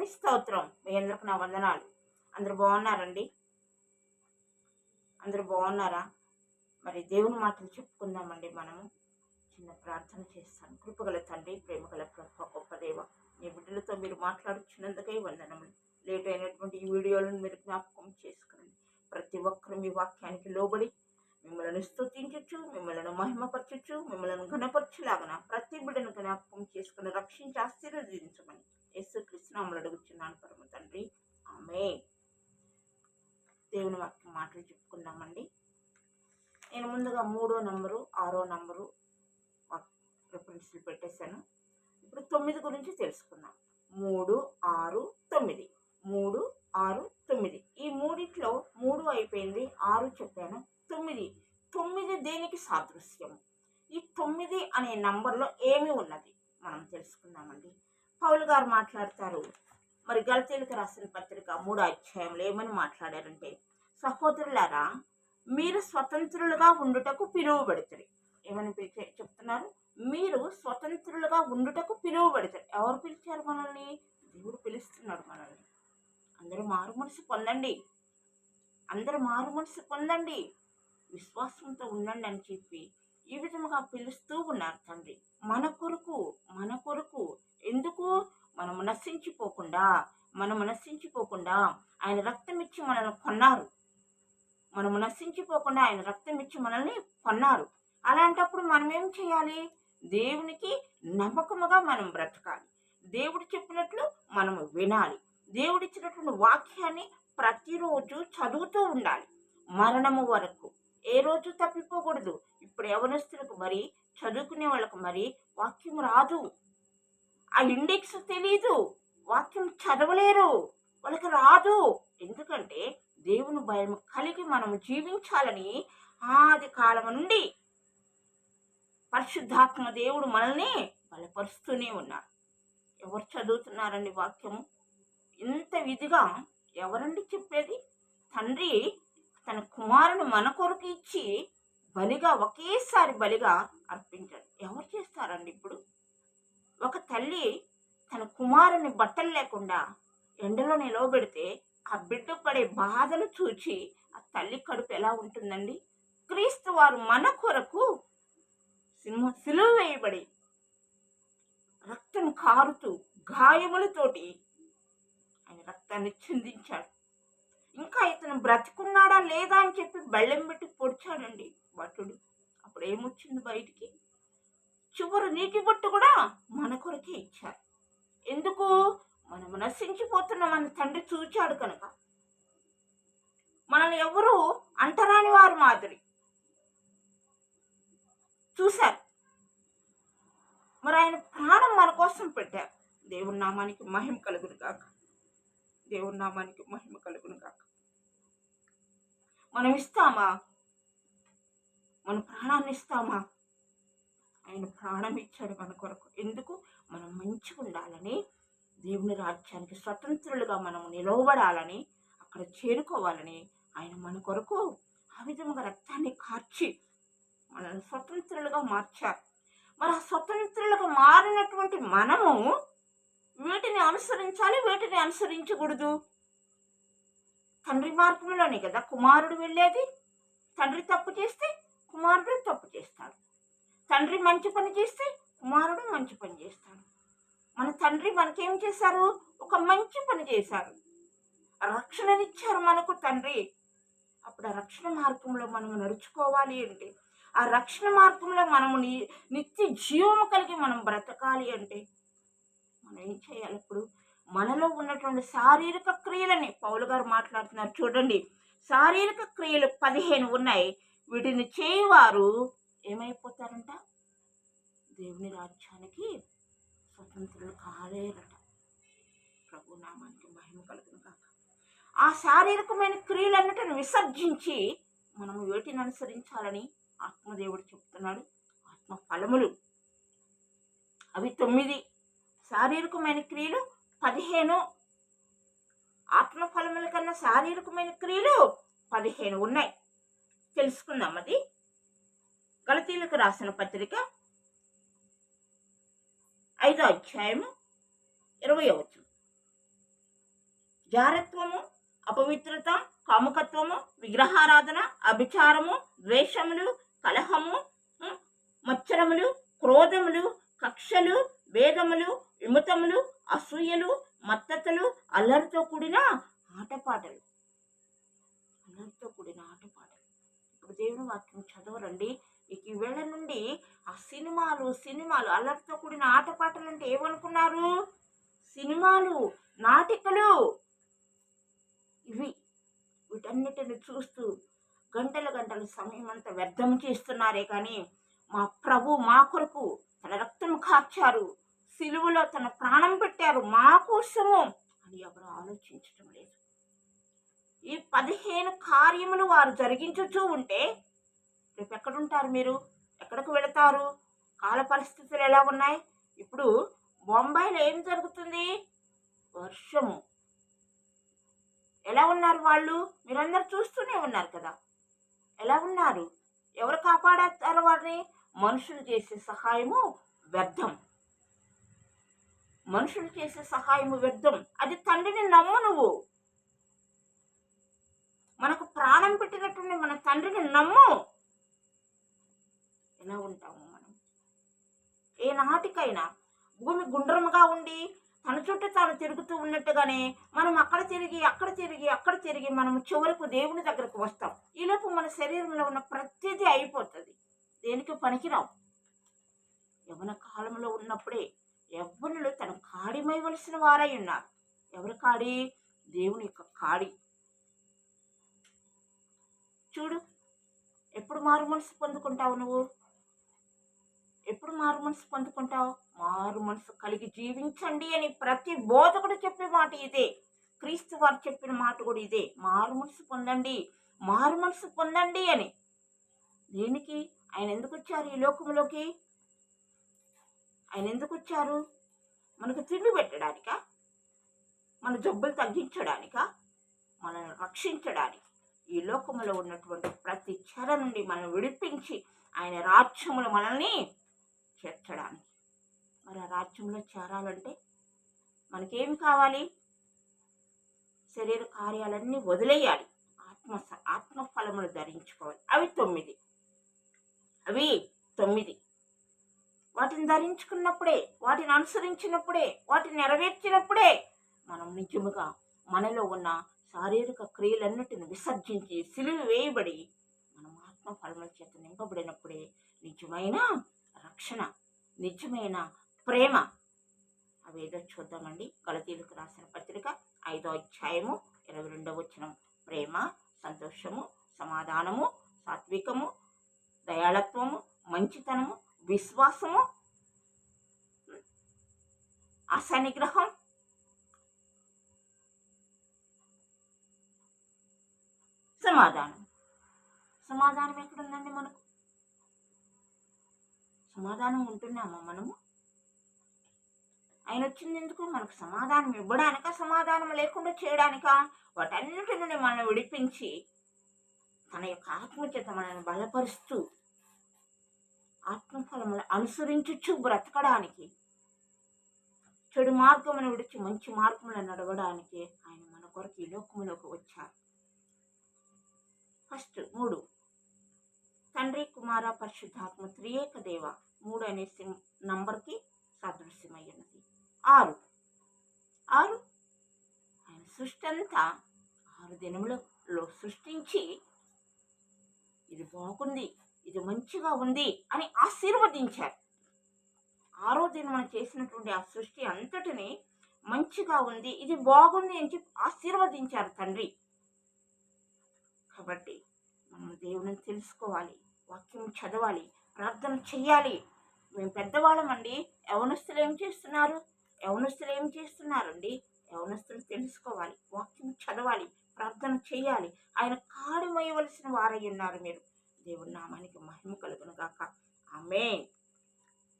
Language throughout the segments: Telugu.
దేవుని స్తోత్రం. మీ అందరికి నా వందనాలు. అందరు బాగున్నారండి? అందరు బాగున్నారా? మరి దేవుని మాటలు చెప్పుకుందామండి మనము. చిన్న ప్రార్థన చేస్తాను. కృపగల తండ్రి ప్రేమగల ప్రభ గొప్ప దేవ మీ బిడ్డలతో మీరు మాట్లాడుచున్నందుకే వందనములు. లేట్ అయినటువంటి ఈ వీడియోలను మీరు జ్ఞాపకం చేసుకునండి. ప్రతి ఒక్కరు మీ వాక్యానికి లోబడి మిమ్మల్ని స్తుతించచ్చు మిమ్మల్ని మహిమపరచచ్చు మిమ్మల్ని ఘనపరచులాగన ప్రతి బిడ్డను జ్ఞాపకం చేసుకుని రక్షించి ఆశీర్వదించమని యేసు కృష్ణములు అడుగుచున్నాను పరమ తండ్రి. ఆమె దేవుని వాక్యం మాటలు చెప్పుకుందామండి. నేను ముందుగా మూడో నంబరు ఆరో నంబరు రిఫరెన్స్లు పెట్టేశాను. ఇప్పుడు తొమ్మిది గురించి తెలుసుకుందాం. మూడు ఆరు తొమ్మిది. మూడు ఆరు తొమ్మిది. ఈ మూడిట్లో మూడు అయిపోయింది ఆరు చెప్పాను తొమ్మిది. తొమ్మిది దేనికి సాదృశ్యం ఈ తొమ్మిది అనే నంబర్లో ఏమి ఉన్నది. పౌలు గారు మాట్లాడతారు. మరి గలతీలకు రాసిన పత్రిక మూడో అధ్యాయంలో ఏమని మాట్లాడారంటే సహోదరులారా మీరు స్వతంత్రులుగా ఉండుటకు పిలువబడుతుంది ఏమని పిలిచే చెప్తున్నారు? మీరు స్వతంత్రులుగా ఉండుటకు పిలువబడతారు. ఎవరు పిలిచారు మనల్ని? దేవుడు పిలుస్తున్నాడు మనల్ని. అందరూ మారు మనసు పొందండి. అందరూ మారు మనసు పొందండి. విశ్వాసంతో ఉండండి అని చెప్పి ఈ విధముగా పిలుస్తూ ఉన్నారు తండ్రి. మన కొరకు మన కొరకు ఎందుకు? మనము నశించిపోకుండా మనము నశించిపోకుండా ఆయన రక్తం ఇచ్చి మనల్ని కొన్నారు. మనము నశించిపోకుండా ఆయన రక్తం ఇచ్చి మనల్ని కొన్నారు. అలాంటప్పుడు మనం ఏం చేయాలి? దేవునికి నమ్మకముగా మనం బ్రతకాలి. దేవుడు చెప్పినట్లు మనం వినాలి. దేవుడిచ్చినటువంటి వాక్యాన్ని ప్రతిరోజు చదువుతూ ఉండాలి. మరణము వరకు. ఏ రోజు తప్పిపోకూడదు. ఇప్పుడు యవనస్తులకు మరి చదువుకునే వాళ్ళకు మరి వాక్యం రాదు. ఆ ఇండెక్స్ తెలీదు. వాక్యం చదవలేరు. వాళ్ళకి రాదు. ఎందుకంటే దేవుని భయం కలిగి మనం జీవించాలని ఆది కాలం నుండి పరిశుద్ధాత్మ దేవుడు మనల్ని బలపరుస్తూనే ఉన్నారు. ఎవరు చదువుతున్నారండి వాక్యం? ఇంత విధిగా ఎవరండి చెప్పేది? తండ్రి తన కుమారుని మన కొరకు ఇచ్చి బలిగా ఒకేసారి బలిగా అర్పించాడు. ఎవరు చేస్తారండి ఇప్పుడు? ఒక తల్లి తన కుమారుని బట్టలు లేకుండా ఎండలో నిలవబెడితే ఆ బిడ్డ పడే బాధలు చూచి ఆ తల్లి కడుపు ఎలా ఉంటుందండి? క్రీస్తు వారు మన కొరకు సింహ సిలువ వేయబడి రక్తం కారుతూ గాయములతోటి ఆయన రక్తాన్ని చిందించాడు. ఇంకా ఇతను బ్రతికున్నాడా లేదా అని చెప్పి బెళ్ళెం పెట్టి పొడిచాడండి భటుడు. అప్పుడు ఏమొచ్చింది బయటికి? చివరి నీటి బొట్టు కూడా మన కొరకే ఇచ్చారు. ఎందుకు? మనం నశించిపోతున్న మన తండ్రి చూచాడు కనుక. మనల్ని ఎవరు అంటరాని వారు మాదిరి. చూశారు. మరి ఆయన ప్రాణం మన కోసం పెట్టారు. దేవుని నామానికి మహిమ కలుగును కాక దేవుని నామానికి మహిమ కలుగును కాక మనం ఇస్తామా? మన ప్రాణాన్ని ఇస్తామా? ఆయన ప్రాణం ఇచ్చాడు మన కొరకు. ఎందుకు? మనం మంచిగా ఉండాలని దేవుని రాజ్యానికి స్వతంత్రులుగా మనం నిలవబడాలని అక్కడ చేరుకోవాలని ఆయన మన కొరకు ఆ విధముగా రక్తాన్ని కార్చి మనల్ని స్వతంత్రులుగా మార్చారు. మరి ఆ స్వతంత్రులుగా మారినటువంటి మనము వీటిని అనుసరించాలి వీటిని అనుసరించకూడదు. తండ్రి మార్గంలోనే కదా కుమారుడు వెళ్ళేది? తండ్రి తప్పు చేస్తే కుమారుడు తప్పు చేస్తాడు. తండ్రి మంచి పని చేస్తే కుమారుడు మంచి పని చేస్తాడు. మన తండ్రి మనకేం చేశారు? ఒక మంచి పని చేశారు రక్షణనిచ్చారు మనకు తండ్రి. అప్పుడు ఆ రక్షణ మార్గంలో మనం నడుచుకోవాలి అంటే ఆ రక్షణ మార్గంలో మనము ని- నిత్య జీవము కలిగి మనం బ్రతకాలి అంటే మనం ఏం చేయాలి ఇప్పుడు? మనలో ఉన్నటువంటి శారీరక క్రియలని పౌలు గారు మాట్లాడుతున్నారు. చూడండి. శారీరక క్రియలు పదిహేను ఉన్నాయి. వీటిని చేయవారు ఏమైపోతారంట? దేవుని రాజ్యానికి స్వతంత్రులు కాలేరట. ప్రభు నామానికి మహిమ కలుగును కాక ఆ శారీరకమైన క్రియలన్నిటిని విసర్జించి మనం వేటిని అనుసరించాలని ఆత్మదేవుడు చెప్తున్నాడు. ఆత్మ ఫలములు. అవి తొమ్మిది. శారీరకమైన క్రియలు పదిహేను. ఆత్మ ఫలముల కన్నా శారీరకమైన క్రియలు పదిహేను ఉన్నాయి. తెలుసుకుందాం అది. గలతీలకు రాసిన పత్రిక ఐదో అధ్యాయము ఇరవై వచ్చు జారత్వము అపవిత్రత కాముకత్వము విగ్రహారాధన అభిచారము ద్వేషములు కలహము మచ్చరములు క్రోధములు కక్షలు వేదములు విముతములు అసూయలు మత్తతలు అల్లరితో కూడిన ఆటపాటలు. అల్లరితో కూడిన ఆటపాటలు. ఇప్పుడు దేవుని వాక్యం చదవరండి. ఇక ఈ నుండి ఆ సినిమాలు సినిమాలు అల్లరితో కూడిన ఆటపాటలు అంటే ఏమనుకున్నారు? సినిమాలు నాటికలు. ఇవి వీటన్నిటిని చూస్తూ గంటల గంటలు సమయం అంతా వ్యర్థం చేస్తున్నారే కానీ మా ప్రభు మా కొరకు తన రక్తం కార్చారు. సిలువలో తన ప్రాణం పెట్టారు. మా కోసము అని ఎవరు ఆలోచించటం లేదు. ఈ పదిహేను కార్యములు వారు జరిగించుతూ ఉంటే రేపు ఎక్కడుంటారు మీరు? ఎక్కడికి వెళతారు? కాల పరిస్థితులు ఎలా ఉన్నాయి? ఇప్పుడు బొంబాయిలో ఏం జరుగుతుంది? వర్షము. ఎలా ఉన్నారు వాళ్ళు? మీరందరూ చూస్తూనే ఉన్నారు కదా? ఎలా ఉన్నారు? ఎవరు కాపాడతారు వారిని? మనుషులు చేసే సహాయము వ్యర్థం. మనుషులు చేసే సహాయము వ్యర్థం. అది తండ్రిని నమ్ము నువ్వు. మనకు ప్రాణం పెట్టినటువంటి మన తండ్రిని నమ్ము. ఎలా ఉంటాము మనం. ఏ నాటికైనా భూమి గుండ్రముగా ఉండి తన చుట్టూ తాను తిరుగుతూ ఉన్నట్టుగానే మనం అక్కడ తిరిగి అక్కడ తిరిగి అక్కడ తిరిగి మనం చివరకు దేవుని దగ్గరకు వస్తాం. ఈలోపు మన శరీరంలో ఉన్న ప్రతిదీ అయిపోతుంది. దేనికి పనికిరావు. యవన కాలంలో ఉన్నప్పుడే యవ్వనులు తన కాడిమైవలసిన వారై ఉన్నారు. ఎవరి కాడి? దేవుని యొక్క కాడి. చూడు ఎప్పుడు మారు మనసు పొందుకుంటావు నువ్వు? ఎప్పుడు మారు మనసు పొందుకుంటావు? మారు మనసు కలిగి జీవించండి అని ప్రతి బోధకుడు చెప్పే మాట ఇదే. క్రీస్తు వారు చెప్పిన మాట కూడా ఇదే. మారు మనసు పొందండి. మారు మనసు పొందండి అని. దేనికి? ఆయన ఎందుకు వచ్చారు ఈ లోకంలోకి? ఆయన ఎందుకు వచ్చారు? మనకు తిండి పెట్టడానికా? మన జబ్బులు తగ్గించడానికా? మనల్ని రక్షించడానికి. ఈ లోకంలో ఉన్నటువంటి ప్రతి చెర నుండి మనం విడిపించి ఆయన రాజ్యములు మనల్ని చేర్చడానికి. మరి ఆ రాజ్యంలో చేరాలంటే మనకేమి కావాలి? శరీర కార్యాలన్నీ వదిలేయాలి. ఆత్మ ఆత్మ ఫలములు ధరించుకోవాలి. అవి తొమ్మిది. అవి తొమ్మిది. వాటిని ధరించుకున్నప్పుడే వాటిని అనుసరించినప్పుడే వాటిని నెరవేర్చినప్పుడే మనం నిజముగా మనలో ఉన్న శారీరక క్రియలన్నిటిని విసర్జించి సిలువ వేయబడి మనం ఆత్మఫలముల చేత నింపబడినప్పుడే నిజమైన రక్షణ నిజమైన ప్రేమ. అవేదో చూద్దామండి. గలతీలకు రాసిన పత్రిక ఐదో అధ్యాయము ఇరవై రెండవ వచనం. ప్రేమ సంతోషము సమాధానము సాత్వికము దయాళత్వము మంచితనము విశ్వాసము అసనిగ్రహం సమాధానం. సమాధానం ఎక్కడుందండి మనకు? సమాధానం ఉంటున్నామా మనము? ఆయన వచ్చింది ఎందుకు మనకు సమాధానం ఇవ్వడానిక సమాధానం లేకుండా చేయడానిక? వాటన్నిటి నుండి మనం విడిపించి తన యొక్క ఆత్మచేత మనల్ని బలపరుస్తూ ఆత్మఫలములు అనుసరించుచు బ్రతకడానికి చెడు మార్గమును విడిచి మంచి మార్గములను నడవడానికి ఆయన మన కొరకు ఈ లోకములోకి వచ్చారు. ఫస్ట్ మూడు తండ్రి కుమార పరిశుద్ధాత్మ త్రియేక దేవ. మూడు అనే సిమ్ నంబర్కి అయి ఉన్నది ఆరు. ఆరు. ఆయన సృష్టి అంతా ఆరు దినములలో సృష్టించి ఇది బాగుంది ఇది మంచిగా ఉంది అని ఆశీర్వదించారు. ఆరో దినమున చేసినటువంటి ఆ సృష్టి అంతటిని మంచిగా ఉంది ఇది బాగుంది అని చెప్పి ఆశీర్వదించారు తండ్రి. కాబట్టి మనం దేవుని తెలుసుకోవాలి వాక్యం చదవాలి ప్రార్థన చెయ్యాలి. మేము పెద్దవాళ్ళమండి. యవనస్తులు ఏం చేస్తున్నారు? యవనస్తులు ఏం చేస్తున్నారండి? యవనస్తులు తెలుసుకోవాలి. వాక్యం చదవాలి. ప్రార్థన చేయాలి ఆయన కాడిమయ్యవలసిన వారై ఉన్నారు మీరు. దేవుడి నామానికి మహిమ కలుగును గాక. ఆమె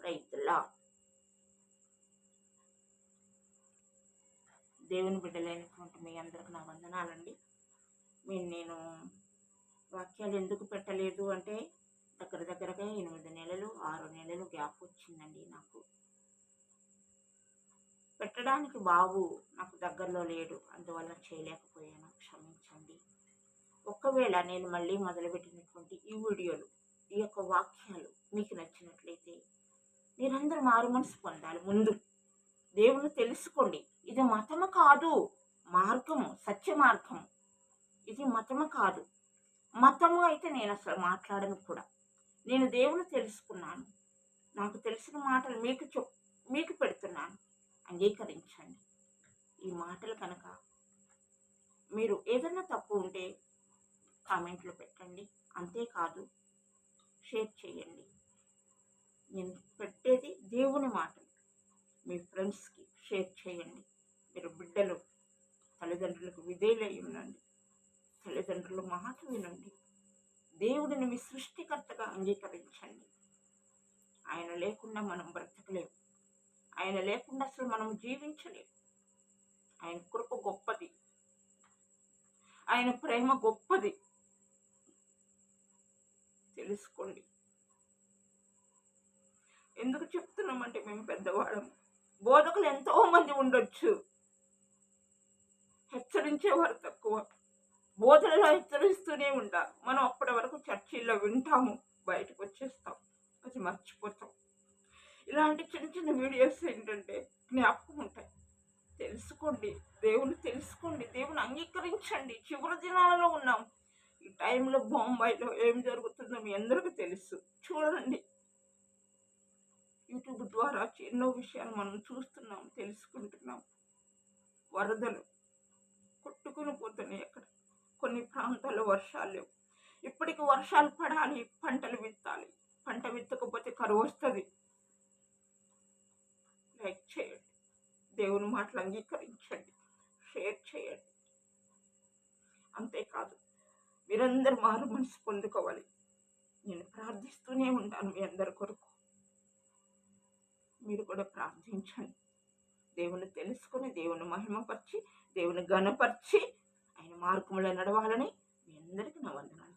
రైతులా దేవుని బిడ్డలైనటువంటి మీ అందరికి నా వందనాలండి. మీ నేను వాక్యాలు ఎందుకు పెట్టలేదు అంటే దగ్గర దగ్గరగా ఎనిమిది నెలలు ఆరు నెలలు గ్యాప్ వచ్చిందండి నాకు. పెట్టడానికి బాబు నాకు దగ్గరలో లేడు అందువల్ల చేయలేకపోయాను క్షమించండి. ఒకవేళ నేను మళ్ళీ మొదలుపెట్టినటువంటి ఈ వీడియోలు ఈ యొక్క వాక్యాలు మీకు నచ్చినట్లయితే మీరందరూ మారు మనసు పొందాలి ముందు. దేవుని తెలుసుకోండి. ఇది మతము కాదు మార్గము సత్య మార్గము. ఇది మతము కాదు. మతము అయితే నేను అసలు మాట్లాడను కూడా. నేను దేవుని తెలుసుకున్నాను. నాకు తెలిసిన మాటలు మీకు చెప్ మీకు పెడుతున్నాను. అంగీకరించండి. ఈ మాటలు కనుక మీరు ఏదైనా తప్పు ఉంటే కామెంట్లో పెట్టండి. అంతేకాదు షేర్ చేయండి. నేను పెట్టేది దేవుని మాటలు. మీ ఫ్రెండ్స్కి షేర్ చేయండి. మీరు బిడ్డలు తల్లిదండ్రులకు విధేయులై ఉండండి. తల్లిదండ్రుల మాట వినండి దేవుడిని మీ సృష్టికర్తగా అంగీకరించండి. ఆయన లేకుండా మనం బ్రతకలేము. ఆయన లేకుండా అసలు మనం జీవించలేము. ఆయన కృప గొప్పది. ఆయన ప్రేమ గొప్పది. తెలుసుకోండి. ఎందుకు చెప్తున్నామంటే మేము పెద్దవాళ్ళం. బోధకులు ఎంతో మంది ఉండొచ్చు. హెచ్చరించేవారు తక్కువ. బోధనలో హెచ్చరిస్తూనే ఉంటారు మనం అప్పటి వరకు చర్చిల్లో వింటాము బయటకు వచ్చేస్తాం అది మర్చిపోతాం. ఇలాంటి చిన్న చిన్న వీడియోస్ ఏంటంటే జ్ఞాపకం ఉంటాయి. తెలుసుకోండి దేవుని తెలుసుకోండి దేవుని అంగీకరించండి. చివరి దినాలలో ఉన్నాం. ఈ టైంలో బొంబాయిలో ఏం జరుగుతుందో మీ అందరికీ తెలుసు. చూడండి. యూట్యూబ్ ద్వారా ఎన్నో విషయాలు మనం చూస్తున్నాం తెలుసుకుంటున్నాం. వరదలు కొట్టుకుని పోతున్నాయి అక్కడ. కొన్ని ప్రాంతాల్లో వర్షాలు లేవు. ఇప్పటికి వర్షాలు పడాలి పంటలు విత్తాలి. పంట విత్తకపోతే కరువు వస్తుంది. లైక్ చేయండి. దేవుని మాటలు అంగీకరించండి. షేర్ చేయండి. అంతేకాదు మీరందరూ మారు మనసు పొందుకోవాలి. నేను ప్రార్థిస్తూనే ఉంటాను మీ అందరి కొరకు. మీరు కూడా ప్రార్థించండి. దేవుని తెలుసుకొని దేవుని మహిమపరిచి దేవుని ఘనపరిచి ఆయన మార్గంలో నడవాలని మీ అందరికీ నా వందనాలు.